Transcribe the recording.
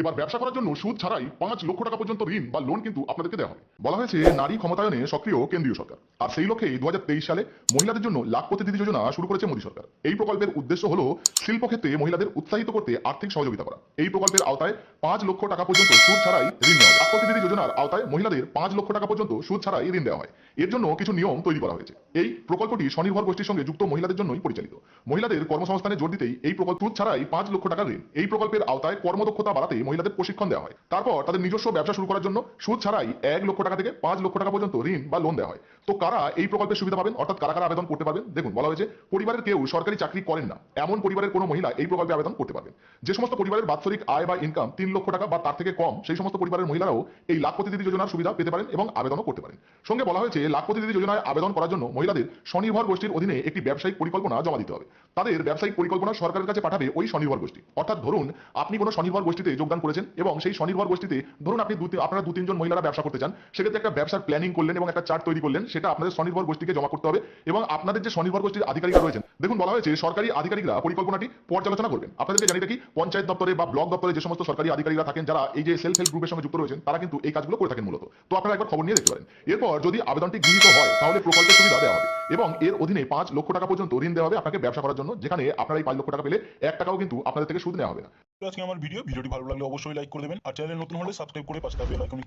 এবার ব্যবসা করার জন্য সুদ ছাড়াই পাঁচ লক্ষ টাকা পর্যন্ত ঋণ বা লোন কিন্তু আপনাদেরকে দেওয়া হবে। বলা হয়েছে, নারী ক্ষমতায়নে সক্রিয় কেন্দ্রীয় সরকার। আর সেই লক্ষ্যে দু হাজার তেইশ সালে মহিলাদের জন্য লাখপতি দিদি যোজনা শুরু করেছে মোদী সরকার। এই প্রকল্পের উদ্দেশ্য হলো শিল্পক্ষেত্রে মহিলাদের উৎসাহিত করতে আর্থিক সহযোগিতা করা। এই প্রকল্পের আওতায় পাঁচ লক্ষ টাকা পর্যন্ত সুদ ছাড়াই ঋণ নেওয়া লাখপতি দিদি যোজনার আওতায় মহিলাদের পাঁচ লক্ষ টাকা পর্যন্ত সুদ ছাড়াই ঋণ দেওয়া হয়। এর জন্য কিছু নিয়ম তৈরি করা হয়েছে। এই প্রকল্পটি স্বনির্ভর গোষ্ঠীর সঙ্গে যুক্ত মহিলাদের জন্যই পরিচালিত। মহিলাদের কর্মসংস্থানে জোর দিতেই এই প্রকল্প সুদ ছাড়াই পাঁচ লক্ষ টাকার ঋণ এই প্রকল্পের আওতায় কর্মদক্ষতা বাড়াতে মহিলাদের প্রশিক্ষণ দেওয়া হয়। তারপর তাদের নিজস্ব ব্যবসা শুরু করার জন্য সুদ ছাড়াই এক লক্ষ টাকা থেকে পাঁচ লক্ষ টাকা পর্যন্ত ঋণ বা লোন দেওয়া হয়। তো কারা এই প্রকল্পের সুবিধা পাবেন? অর্থাৎ কারা কারা আবেদন করতে পারবেন? দেখুন, বলা হয়েছে, পরিবারের কেউ সরকারি চাকরি করেন না। এমন পরিবারের কোনো মহিলা এই প্রকল্পে আবেদন করতে পারবেন। যে সমস্ত পরিবারের বাৎসরিক আয় বা ইনকাম তিন লক্ষ টাকা বা তার থেকে কম, সেই সমস্ত পরিবারের মহিলারাও এই লাখপতি দিদি যোজনার সুবিধা পেতে পারেন এবং আবেদনও করতে পারেন। সঙ্গে বলা হয়েছে লাখপতি দিদি যোজনায় আবেদন করার জন্য মহিলাদের স্বনির্ভর গোষ্ঠীর অধীনে একটি ব্যবসায়িক পরিকল্পনা জমা দিতে হবে। তাদের ব্যবসায়িক পরিকল্পনা সরকারের কাছে পাঠাবে ওই স্বনির্ভর গোষ্ঠী। অর্থাৎ ধরুন, আপনি কোনো স্বনির্ভর গোষ্ঠীতে যোগদান করেছেন এবং সেই স্বনির্ভর গোষ্ঠীতে ধরুন আপনি আপনারা দু তিনজন মহিলারা ব্যবসা করতে চান, সেক্ষেত্রে একটা ব্যবসার প্ল্যানিং করলেন এবং একটা চার্ট তৈরি করলেন সেটা আপনাদের স্বনির্ভর গোষ্ঠীকে জমা করতে হবে এবং আপনাদের যে স্বনির্ভর গোষ্ঠীর আধিকারিকরা রয়েছেন, দেখুন বলা হয়েছে, সরকারি আধিকারিকরা পরিকল্পনাটি পর্যালোচনা করবেন। আপনাদেরকে জানি রাখি, পঞ্চায়েত দপ্তরে বা ব্লক দপ্তরে যে সমস্ত সরকারি আধিকারিকরা থাকেন, যারা এই যে সেলফ হেল্প গ্রুপের সঙ্গে যুক্ত রয়েছেন, তারা কিন্তু এই কাজগুলো করে থাকেন মূলত। তো আপনারা একবার খবর নিয়ে দেখতে পারেন। এরপর যদি আবেদনটি গৃহীত হয়, তাহলে প্রকল্পের সুবিধা দেওয়া হবে এবং এর অধীনে পাঁচ লক্ষ টাকা পর্যন্ত ঋণ দেওয়া হবে আপনাকে ব্যবসা করার জন্য, যেখানে আপনারা এই পাঁচ লক্ষ টাকা পেলে এক টাকাও কিন্তু আপনাদের থেকে সুদ নেওয়া হবে না। আজকে আমার ভিডিও, ভিডিওটি ভালো লাগলে অবশ্যই লাইক করে দেবেন। আর চ্যানেলে নতুন হলে সাবস্ক্রাইব করে পাশে আইকন